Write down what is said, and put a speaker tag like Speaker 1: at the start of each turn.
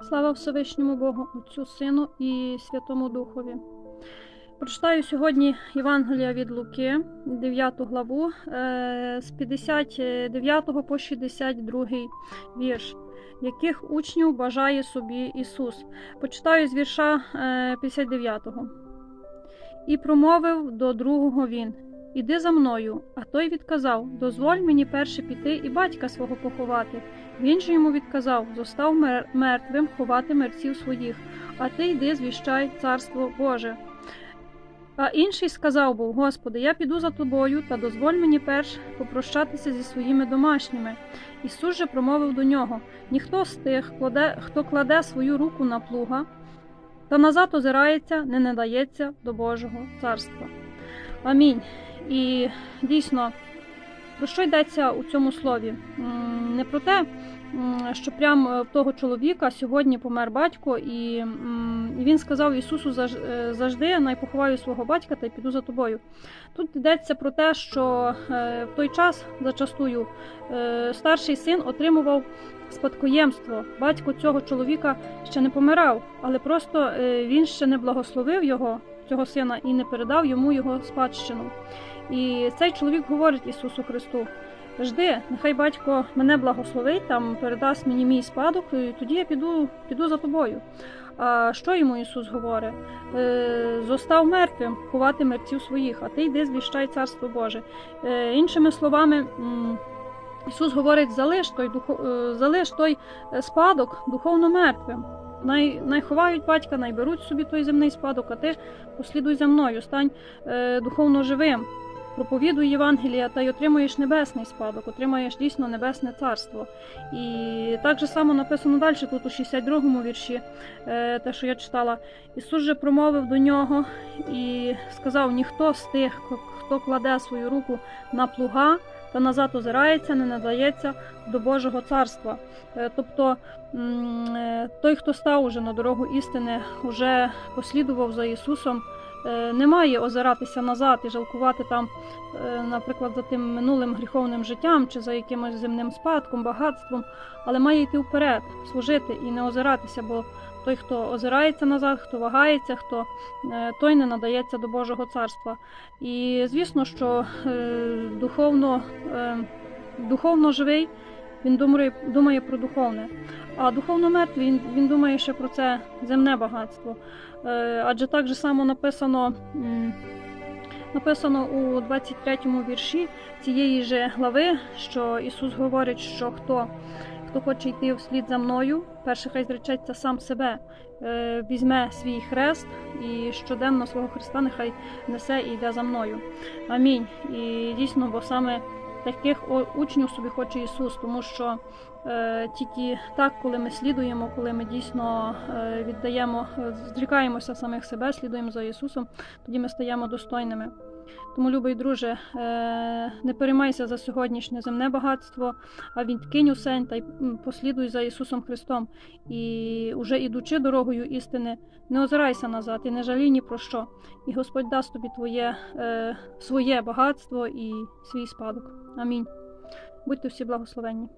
Speaker 1: Слава Всевишньому Богу, Отцю Сину і Святому Духові. Прочитаю сьогодні Євангелія від Луки, 9 главу, е, з 59 по 62 вірш. Яких учнів бажає собі Ісус? Почитаю з вірша е, 59. І промовив до другого він: Іди за мною. А той відказав: Дозволь мені перше піти і батька свого поховати. Він же йому відказав: Зостав мер- мертвим ховати мерців своїх, а ти йди звіщай царство Боже. А інший сказав був: Господи, я піду за тобою, та дозволь мені перш попрощатися зі своїми домашніми. Ісус же промовив до нього: ніхто з тих, кладе- хто кладе свою руку на плуга, та назад озирається, не надається до Божого царства. Амінь. І дійсно, про що йдеться у цьому слові? Не про те, що прямо в того чоловіка сьогодні помер батько, і він сказав Ісусу «Заж- е, завжди найпоховаю свого батька та й піду за тобою. Тут йдеться про те, що е, в той час зачастую е, старший син отримував спадкоємство. Батько цього чоловіка ще не помирав, але просто е, він ще не благословив його, цього сина, і не передав йому його спадщину. І цей чоловік говорить Ісусу Христу: Жди, нехай батько мене благословить, там передасть мені мій спадок, і тоді я піду, піду за тобою. А що йому Ісус говорить? Е, Зостав мертвим, ховати мерців своїх, а ти йди звіщай Царство Боже. Е, Іншими словами, Ісус говорить: залиш той, е, залиш той спадок духовно мертвим. Най, най батька, най беруть собі той земний спадок, а ти послідуй за мною, стань е, духовно живим, проповідуй Євангелія та й отримуєш небесний спадок, отримаєш дійсно небесне царство. І так же само написано далі, тут у 62-му вірші, е, те, що я читала. Ісус же промовив до нього і сказав: ніхто з тих, хто кладе свою руку на плуга та назад озирається, не надається до Божого царства. Е, Тобто е, той, хто став уже на дорогу істини, уже послідував за Ісусом, е, не має озиратися назад і жалкувати там, е, наприклад, за тим минулим гріховним життям чи за якимось земним спадком, багатством, але має йти вперед, служити і не озиратися, бо той, хто озирається назад, хто вагається, хто е, той не надається до Божого царства. І звісно, що духовно, духовно живий. Він думає, думає про духовне, а духовно мертвий він, він думає ще про це земне багатство. Е, адже так же само написано, написано у 23-му вірші цієї же глави, що Ісус говорить, що хто, хто хоче йти вслід за мною, перше хай зречеться сам себе, е, візьме свій хрест і щоденно свого Христа нехай несе і йде за мною. Амінь. І дійсно, бо саме таких учнів собі хоче Ісус, тому що е, тільки так, коли ми слідуємо, коли ми дійсно е, віддаємо, е, зрікаємося самих себе, слідуємо за Ісусом, тоді ми стаємо достойними. Тому, любий друже, е, не переймайся за сьогоднішнє земне багатство, а відкинь усе та й послідуй за Ісусом Христом. І уже ідучи дорогою істини, не озирайся назад і не жалій ні про що. І Господь дасть тобі твоє е, своє багатство і свій спадок. Амінь. Будьте всі благословенні.